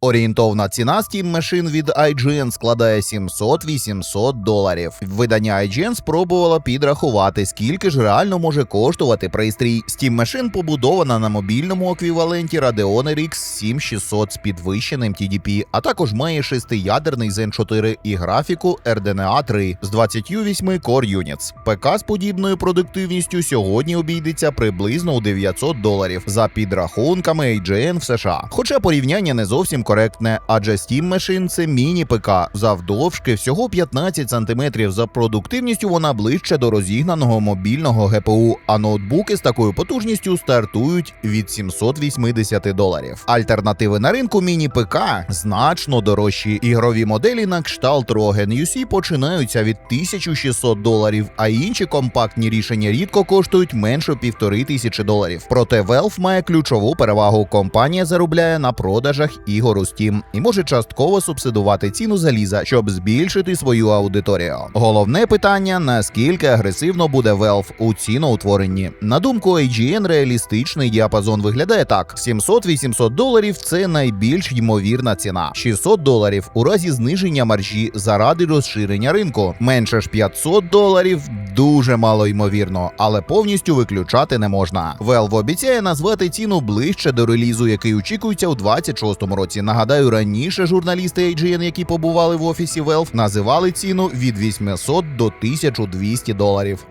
Орієнтовна ціна Steam Machine від IGN складає 700-800 доларів. Видання IGN спробувало підрахувати, скільки ж реально може коштувати пристрій. Steam Machine побудована на мобільному еквіваленті Radeon RX 7600 з підвищеним TDP, а також має шестиядерний Zen 4 і графіку RDNA 3 з 28 Core Units. ПК з подібною продуктивністю сьогодні обійдеться приблизно у 900 доларів за підрахунками IGN в США. Хоча порівняння не зовсім коректне, адже Steam Machine – це міні-ПК завдовжки всього 15 см. За продуктивністю вона ближче до розігнаного мобільного ГПУ, а ноутбуки з такою потужністю стартують від 780 доларів. Альтернативи на ринку міні-ПК значно дорожчі. Ігрові моделі на кшталт Rogen UC починаються від 1600 доларів, а інші компактні рішення рідко коштують менше півтори тисячі доларів. Проте Valve має ключову перевагу. Компанія заробляє на продажах ігор Steam і може частково субсидувати ціну заліза, щоб збільшити свою аудиторію. Головне питання: наскільки агресивно буде Valve у ціноутворенні. На думку IGN, реалістичний діапазон виглядає так: 700-800 доларів це найбільш ймовірна ціна. 600 доларів у разі зниження маржі заради розширення ринку. Менше ж 500 доларів дуже мало ймовірно, але повністю виключати не можна. Valve обіцяє назвати ціну ближче до релізу, який очікується у 26-му році. Нагадаю, раніше журналісти AGN, які побували в офісі Valve, називали ціну від 800 до 1200 доларів.